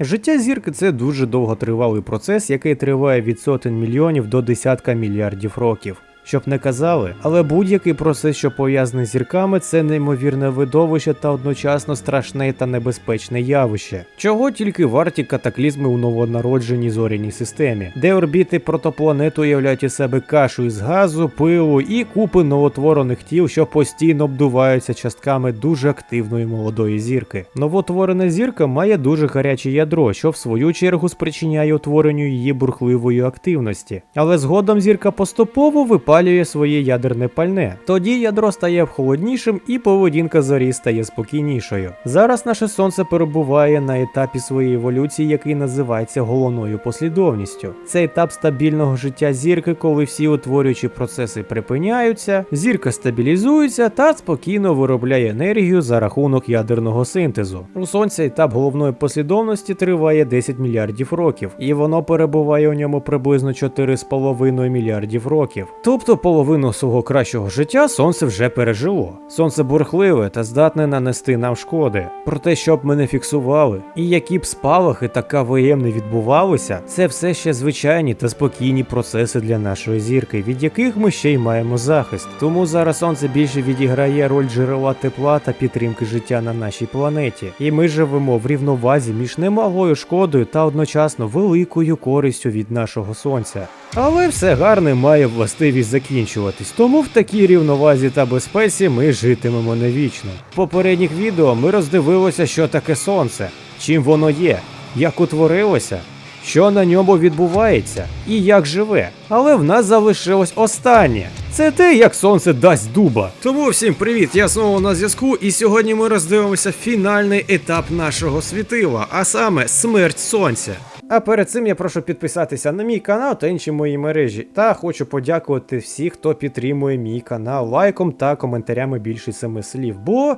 Життя зірки це дуже довготривалий процес, який триває від сотень мільйонів до десятка мільярдів років. Щоб не казали, але будь-який процес, що пов'язаний з зірками, це неймовірне видовище та одночасно страшне та небезпечне явище. Чого тільки варті катаклізми у новонародженій зоряній системі, де орбіти протопланет уявляють із себе кашу із газу, пилу і купи новотворених тіл, що постійно обдуваються частками дуже активної молодої зірки. Новотворена зірка має дуже гаряче ядро, що в свою чергу спричиняє утворенню її бурхливої активності. Але згодом зірка поступово випалює своє ядерне пальне. Тоді ядро стає холоднішим і поведінка зорі стає спокійнішою. Зараз наше сонце перебуває на етапі своєї еволюції, який називається головною послідовністю. Це етап стабільного життя зірки, коли всі утворюючі процеси припиняються, зірка стабілізується та спокійно виробляє енергію за рахунок ядерного синтезу. У сонця етап головної послідовності триває 10 мільярдів років, і воно перебуває у ньому приблизно 4,5 мільярдів років. Тобто половину свого кращого життя сонце вже пережило. Сонце бурхливе та здатне нанести нам шкоди. Проте, щоб ми не фіксували, і які б спалахи та КВМ відбувалися, це все ще звичайні та спокійні процеси для нашої зірки, від яких ми ще й маємо захист. Тому зараз сонце більше відіграє роль джерела тепла та підтримки життя на нашій планеті. І ми живемо в рівновазі між немалою шкодою та одночасно великою користю від нашого сонця. Але все гарне має властивість закінчуватись, тому в такій рівновазі та безпеці ми житимемо не вічно. В попередніх відео ми роздивилися, що таке сонце, чим воно є, як утворилося, що на ньому відбувається і як живе. Але в нас залишилось останнє. Це те, як сонце дасть дуба. Тому всім привіт! Я знову на зв'язку, і сьогодні ми роздивимося фінальний етап нашого світила, а саме смерть сонця. А перед цим я прошу підписатися на мій канал та інші мої мережі. Та хочу подякувати всіх, хто підтримує мій канал лайком та коментарями більше семи слів. Бо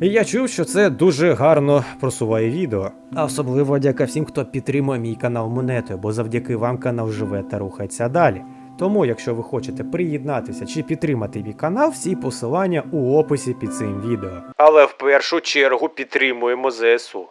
я чув, що це дуже гарно просуває відео. А особливо дяка всім, хто підтримує мій канал монетою, бо завдяки вам канал живе та рухається далі. Тому, якщо ви хочете приєднатися чи підтримати мій канал, всі посилання у описі під цим відео. Але в першу чергу підтримуємо ЗСУ.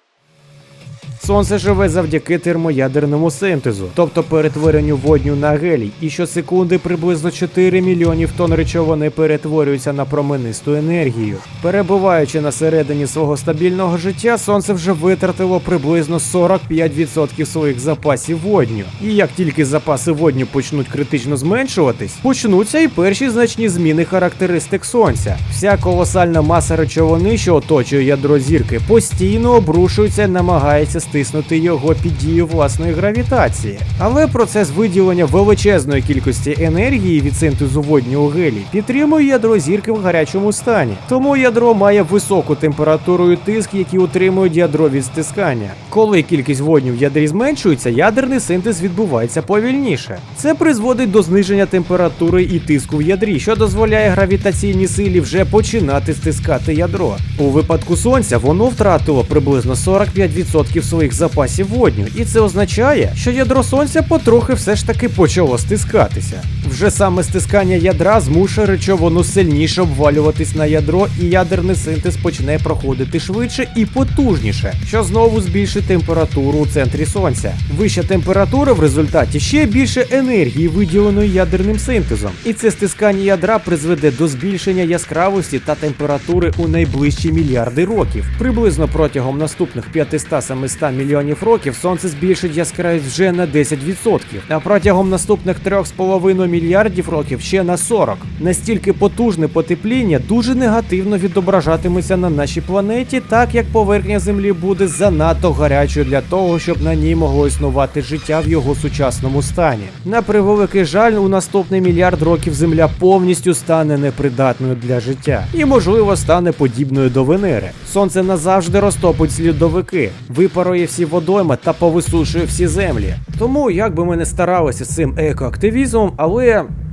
Сонце живе завдяки термоядерному синтезу, тобто перетворенню водню на гелій, і щосекунди приблизно 4 мільйонів тонн речовини перетворюються на променисту енергію. Перебуваючи на середині свого стабільного життя, сонце вже витратило приблизно 45% своїх запасів водню. І як тільки запаси водню почнуть критично зменшуватись, почнуться і перші значні зміни характеристик сонця. Вся колосальна маса речовини, що оточує ядро зірки, постійно обрушується намагається стиснути його під дією власної гравітації. Але процес виділення величезної кількості енергії від синтезу водню у гелій підтримує ядро зірки в гарячому стані. Тому ядро має високу температуру і тиск, які утримують ядро від стискання. Коли кількість водню в ядрі зменшується, ядерний синтез відбувається повільніше. Це призводить до зниження температури і тиску в ядрі, що дозволяє гравітаційній силі вже починати стискати ядро. У випадку сонця воно втратило приблизно 45% своїх запасів водню, і це означає, що ядро сонця потрохи все ж таки почало стискатися. Вже саме стискання ядра змушує речовину сильніше обвалюватись на ядро, і ядерний синтез почне проходити швидше і потужніше, що знову збільшить температуру у центрі сонця. Вища температура в результаті ще більше енергії, виділеної ядерним синтезом, і це стискання ядра призведе до збільшення яскравості та температури у найближчі мільярди років. Приблизно протягом наступних 500-700 мільйонів років сонце збільшить яскравість вже на 10%, а протягом наступних 3,5 мільярдів років ще на 40. Настільки потужне потепління дуже негативно відображатиметься на нашій планеті, так як поверхня Землі буде занадто гарячою для того, щоб на ній могло існувати життя в його сучасному стані. На превеликий жаль, у наступний мільярд років Земля повністю стане непридатною для життя і, можливо, стане подібною до Венери. Сонце назавжди розтопить слідовики, випарує всі водойми та повисушує всі землі. Тому, як би ми не старалися з цим екоактивізмом, але М,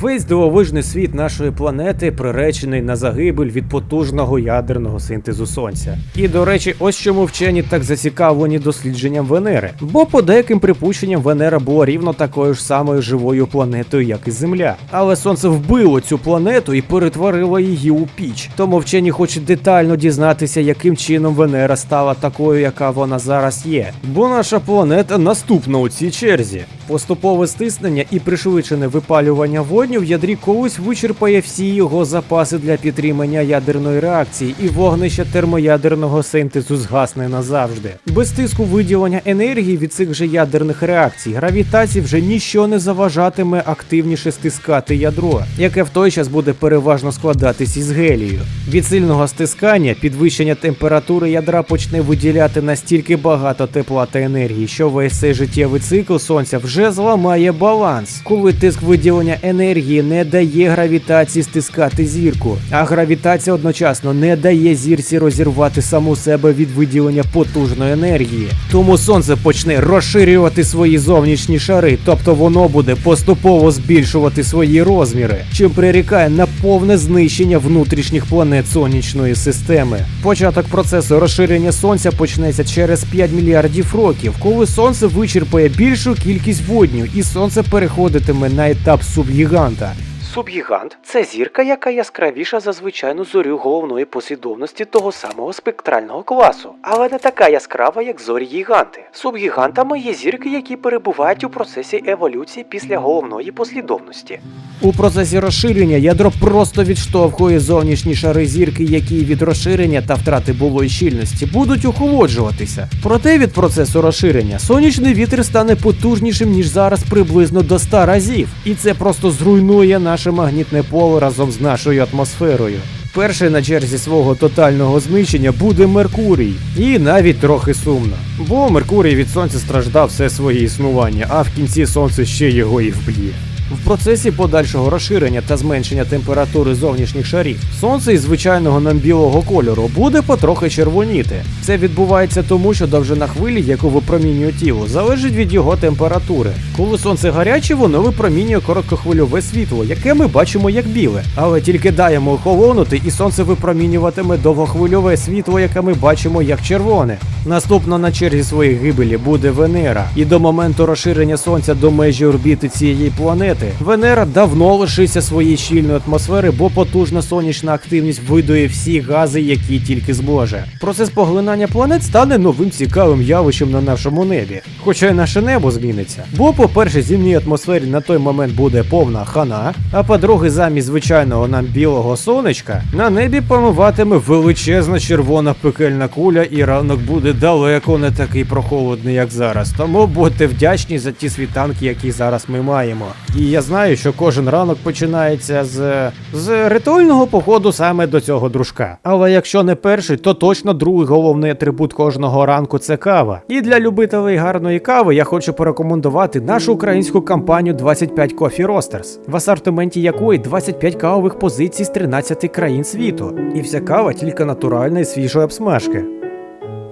Весь дивовижний світ нашої планети приречений на загибель від потужного ядерного синтезу сонця. І до речі, ось чому вчені так зацікавлені дослідженням Венери. Бо по деяким припущенням Венера була рівно такою ж самою живою планетою, як і Земля. Але сонце вбило цю планету і перетворило її у піч. Тому вчені хочуть детально дізнатися, яким чином Венера стала такою, яка вона зараз є. Бо наша планета наступна у цій черзі. Поступове стиснення і пришвидшене випалювання водню в ядрі колись вичерпає всі його запаси для підтримання ядерної реакції, і вогнище термоядерного синтезу згасне назавжди. Без тиску виділення енергії від цих же ядерних реакцій гравітації вже ніщо не заважатиме активніше стискати ядро, яке в той час буде переважно складатись із гелію. Від сильного стискання підвищення температури ядра почне виділяти настільки багато тепла та енергії, що весь цей життєвий цикл сонця вже зламає баланс, коли тиск виділення енергії не дає гравітації стискати зірку, а гравітація одночасно не дає зірці розірвати саму себе від виділення потужної енергії. Тому сонце почне розширювати свої зовнішні шари, тобто воно буде поступово збільшувати свої розміри, чим прирікає на повне знищення внутрішніх планет сонячної системи. Початок процесу розширення сонця почнеться через 5 мільярдів років, коли сонце вичерпає більшу кількість водню, і сонце переходитиме на етап субгіганта. Субгігант це зірка, яка яскравіша за звичайну зорю головної послідовності того самого спектрального класу, але не така яскрава, як зорі гіганти. Субгігантами є зірки, які перебувають у процесі еволюції після головної послідовності. У процесі розширення ядро просто відштовхує зовнішні шари зірки, які від розширення та втрати булої щільності будуть охолоджуватися. Проте від процесу розширення сонячний вітер стане потужнішим ніж зараз приблизно до 100 разів, і це просто зруйнує наше магнітне поле разом з нашою атмосферою. Перший на черзі свого тотального знищення буде Меркурій, і навіть трохи сумно. Бо Меркурій від сонця страждав все своє існування, а в кінці сонце ще його і вб'є. В процесі подальшого розширення та зменшення температури зовнішніх шарів сонце із звичайного нам білого кольору буде потрохи червоніти. Це відбувається тому, що довжина хвилі, яку випромінює тіло, залежить від його температури. Коли сонце гаряче, воно випромінює короткохвильове світло, яке ми бачимо як біле. Але тільки даємо охолонути, і сонце випромінюватиме довгохвильове світло, яке ми бачимо як червоне. Наступно на черзі своєї гибелі буде Венера, і до моменту розширення сонця до межі орбіти цієї планети Венера давно лишиться своєї щільної атмосфери, бо потужна сонячна активність видує всі гази, які тільки зможе. Процес поглинання планет стане новим цікавим явищем на нашому небі. Хоча й наше небо зміниться. Бо, по-перше, зімній атмосфері на той момент буде повна хана, а по-друге, замість звичайного нам білого сонечка на небі пануватиме величезна червона пекельна куля, і ранок буде далеко не такий прохолодний, як зараз. Тому будьте вдячні за ті світанки, які зараз ми маємо. Я знаю, що кожен ранок починається з, з ритуального походу саме до цього дружка. Але якщо не перший, то точно другий головний атрибут кожного ранку це кава. І для любителей гарної кави я хочу порекомендувати нашу українську кампанію 25 Coffee Roasters, в асортименті якої 25 кавових позицій з 13 країн світу. І вся кава тільки натуральна і свіжої обсмажки.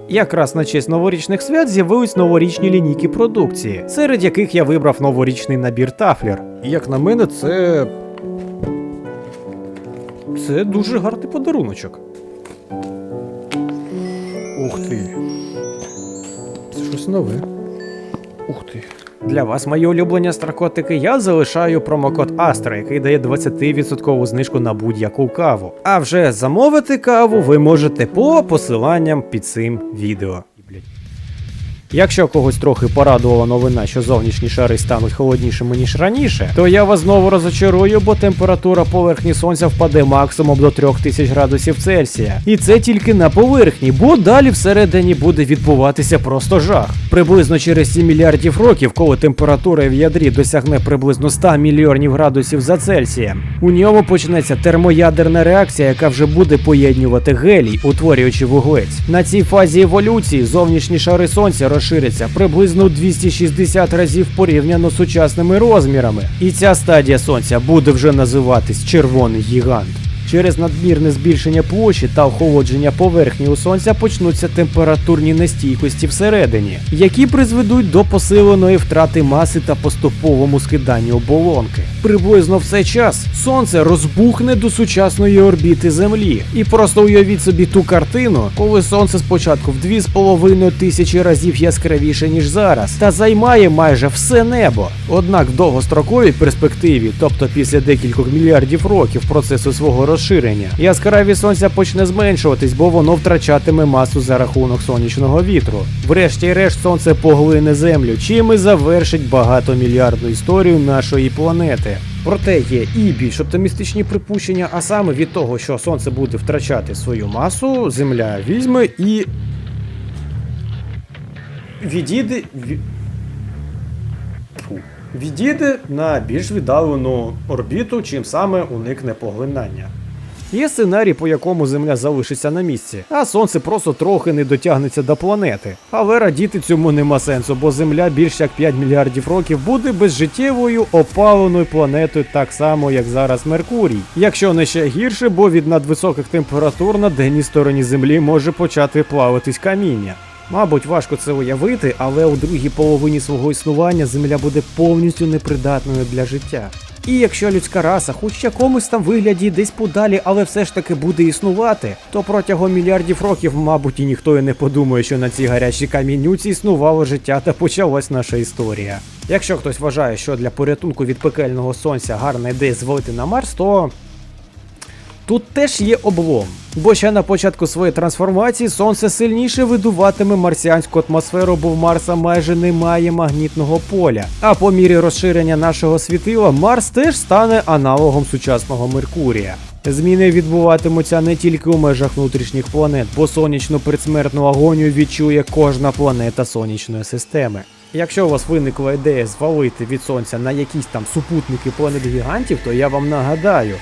Якраз на честь новорічних свят з'явились новорічні лінійки продукції, серед яких я вибрав новорічний набір тафлер. І як на мене, це. Це дуже гарний подаруночок. Ух ти. Це щось нове. Ух ти. Для вас, мої улюблені стракотики, я залишаю промокод Астра, який дає 20% знижку на будь-яку каву. А вже замовити каву ви можете по посиланням під цим відео. Якщо когось трохи порадувала новина, що зовнішні шари стануть холоднішими ніж раніше, то я вас знову розочарую, бо температура поверхні сонця впаде максимум до 3000 градусів Цельсія. І це тільки на поверхні, бо далі всередині буде відбуватися просто жах. Приблизно через 7 мільярдів років, коли температура в ядрі досягне приблизно 100 мільйонів градусів за Цельсієм, у ньому почнеться термоядерна реакція, яка вже буде поєднювати гелій, утворюючи вуглець. На цій фазі еволюції зовнішні шари сонця розширяться приблизно 260 разів порівняно з сучасними розмірами. І ця стадія сонця буде вже називатись червоний гігант. Через надмірне збільшення площі та охолодження поверхні у сонця почнуться температурні нестійкості всередині, які призведуть до посиленої втрати маси та поступовому скиданню оболонки. Приблизно в цей час сонце розбухне до сучасної орбіти Землі. І просто уявіть собі ту картину, коли сонце спочатку в 2,5 тисячі разів яскравіше, ніж зараз, та займає майже все небо. Однак в довгостроковій перспективі, тобто після декількох мільярдів років процесу свого розширення, яскравість сонця почне зменшуватись, бо воно втрачатиме масу за рахунок сонячного вітру. Врешті-решт сонце поглине землю, чим і завершить багатомільярдну історію нашої планети. Проте є і більш оптимістичні припущення, а саме від того, що сонце буде втрачати свою масу, земля візьме і. Відійде. Відійде на більш віддалену орбіту, чим саме уникне поглинання. Є сценарій, по якому Земля залишиться на місці, а сонце просто трохи не дотягнеться до планети. Але радіти цьому нема сенсу, бо Земля більш як 5 мільярдів років буде безжиттєвою опаленою планетою, так само як зараз Меркурій. Якщо не ще гірше, бо від надвисоких температур на денній стороні Землі може почати плаватись каміння. Мабуть, важко це уявити, але у другій половині свого існування Земля буде повністю непридатною для життя. І якщо людська раса, хоч якомусь там вигляді десь подалі, але все ж таки буде існувати, то протягом мільярдів років, мабуть, і ніхто і не подумає, що на цій гарячій камінюці існувало життя та почалась наша історія. Якщо хтось вважає, що для порятунку від пекельного сонця гарна ідея звалити на Марс, то Тут теж є облом, бо ще на початку своєї трансформації сонце сильніше видуватиме марсіанську атмосферу, бо в Марса майже немає магнітного поля. А по мірі розширення нашого світила Марс теж стане аналогом сучасного Меркурія. Зміни відбуватимуться не тільки у межах внутрішніх планет, бо сонячну предсмертну агонію відчує кожна планета сонячної системи. Якщо у вас виникла ідея звалити від сонця на якісь там супутники планет гігантів, то я вам нагадаю,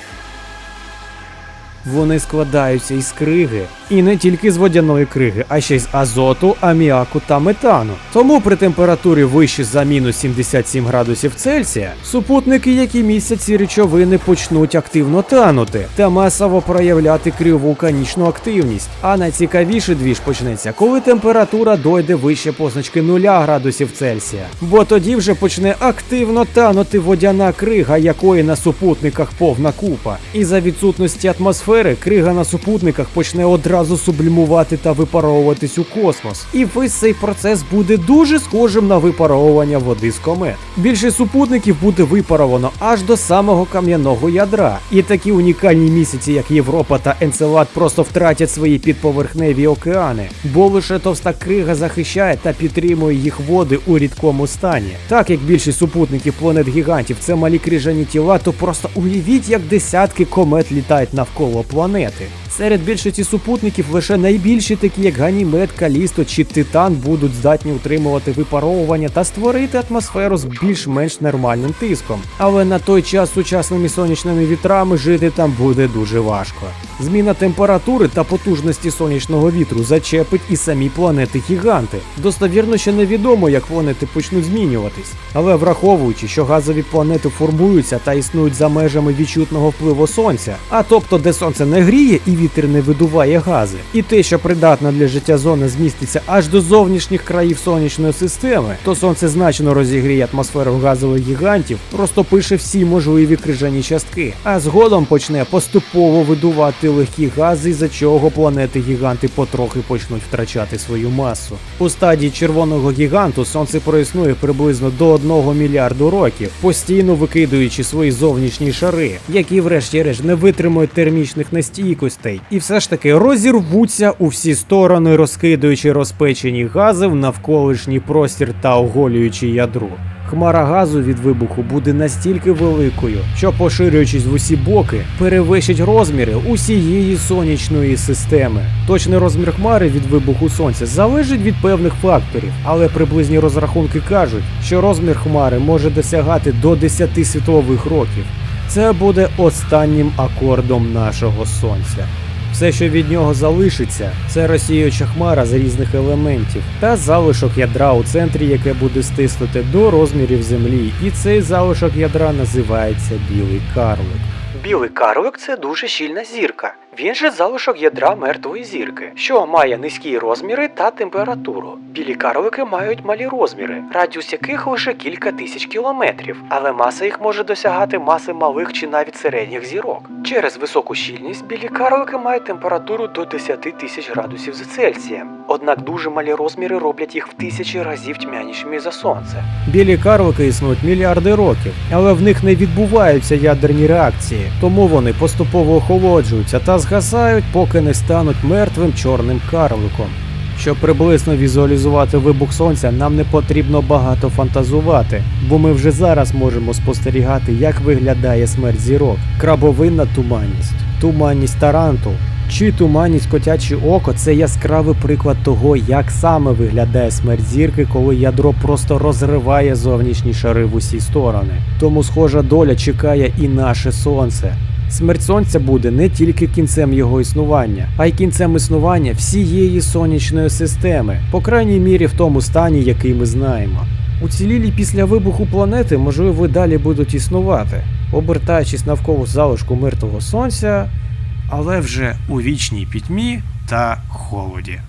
вони складаються із криги. І не тільки з водяної криги, а ще й з азоту, аміаку та метану. Тому при температурі вище за мінус 77 градусів Цельсія супутники, які містять ці речовини, почнуть активно танути та масово проявляти криовулканічну активність. А найцікавіше двіж почнеться, коли температура дойде вище позначки 0 градусів Цельсія. Бо тоді вже почне активно танути водяна крига, якої на супутниках повна купа. І за відсутності атмосфери крига на супутниках почне одразу сублімувати та випаровуватись у космос. І весь цей процес буде дуже схожим на випаровування води з комет. Більшість супутників буде випаровано аж до самого кам'яного ядра. І такі унікальні місяці, як Європа та Енцелад, просто втратять свої підповерхневі океани, бо лише товста крига захищає та підтримує їх води у рідкому стані. Так як більшість супутників планет гігантів це малі крижані тіла, то просто уявіть, як десятки комет літають навколо планети. Серед більшості супутників лише найбільші, такі як Ганімед, Калісто чи Титан, будуть здатні утримувати випаровування та створити атмосферу з більш-менш нормальним тиском. Але на той час сучасними сонячними вітрами жити там буде дуже важко. Зміна температури та потужності сонячного вітру зачепить і самі планети-гіганти. Достовірно ще невідомо, як планети почнуть змінюватись. Але враховуючи, що газові планети формуються та існують за межами відчутного впливу сонця, а тобто де сонце не гріє і вітер не видуває гази, і те, що придатна для життя зона зміститься аж до зовнішніх країв сонячної системи, то сонце значно розігріє атмосферу газових гігантів, розтопивши всі можливі крижані частки, а згодом почне поступово видувати легкі гази, за чого планети гіганти потрохи почнуть втрачати свою масу. У стадії червоного гіганту сонце проіснує приблизно до 1 мільярду років, постійно викидуючи свої зовнішні шари, які врешті-решт не витримують термічних нестійкостей, і все ж таки розірвуться у всі сторони, розкидуючи розпечені гази в навколишній простір та оголюючи ядро. Хмара газу від вибуху буде настільки великою, що, поширюючись в усі боки, перевищить розміри усієї сонячної системи. Точний розмір хмари від вибуху сонця залежить від певних факторів, але приблизні розрахунки кажуть, що розмір хмари може досягати до 10 світлових років. Це буде останнім акордом нашого сонця. Все, що від нього залишиться, це розсіюча хмара з різних елементів та залишок ядра у центрі, яке буде стиснуте до розмірів землі. І цей залишок ядра називається білий карлик. Білий карлик це дуже щільна зірка. Він же залишок ядра мертвої зірки, що має низькі розміри та температуру. Білі карлики мають малі розміри, радіус яких лише кілька тисяч кілометрів, але маса їх може досягати маси малих чи навіть середніх зірок. Через високу щільність білі карлики мають температуру до 10 тисяч градусів за Цельсієм. Однак дуже малі розміри роблять їх в тисячі разів тьмянішими за сонце. Білі карлики існують мільярди років, але в них не відбуваються ядерні реакції, тому вони поступово охолоджуються та згасають, поки не стануть мертвим чорним карликом. Щоб приблизно візуалізувати вибух сонця, нам не потрібно багато фантазувати, бо ми вже зараз можемо спостерігати, як виглядає смерть зірок, крабовинна туманність, туманність тарантул. Чи туманність котяче око це яскравий приклад того, як саме виглядає смерть зірки, коли ядро просто розриває зовнішні шари в усі сторони. Тому схожа доля чекає і наше сонце. Смерть сонця буде не тільки кінцем його існування, а й кінцем існування всієї сонячної системи, по крайній мірі в тому стані, який ми знаємо. Уцілілі після вибуху планети, можливо, далі будуть існувати, обертаючись навколо залишку мертвого сонця, але вже у вічній пітьмі та холоді.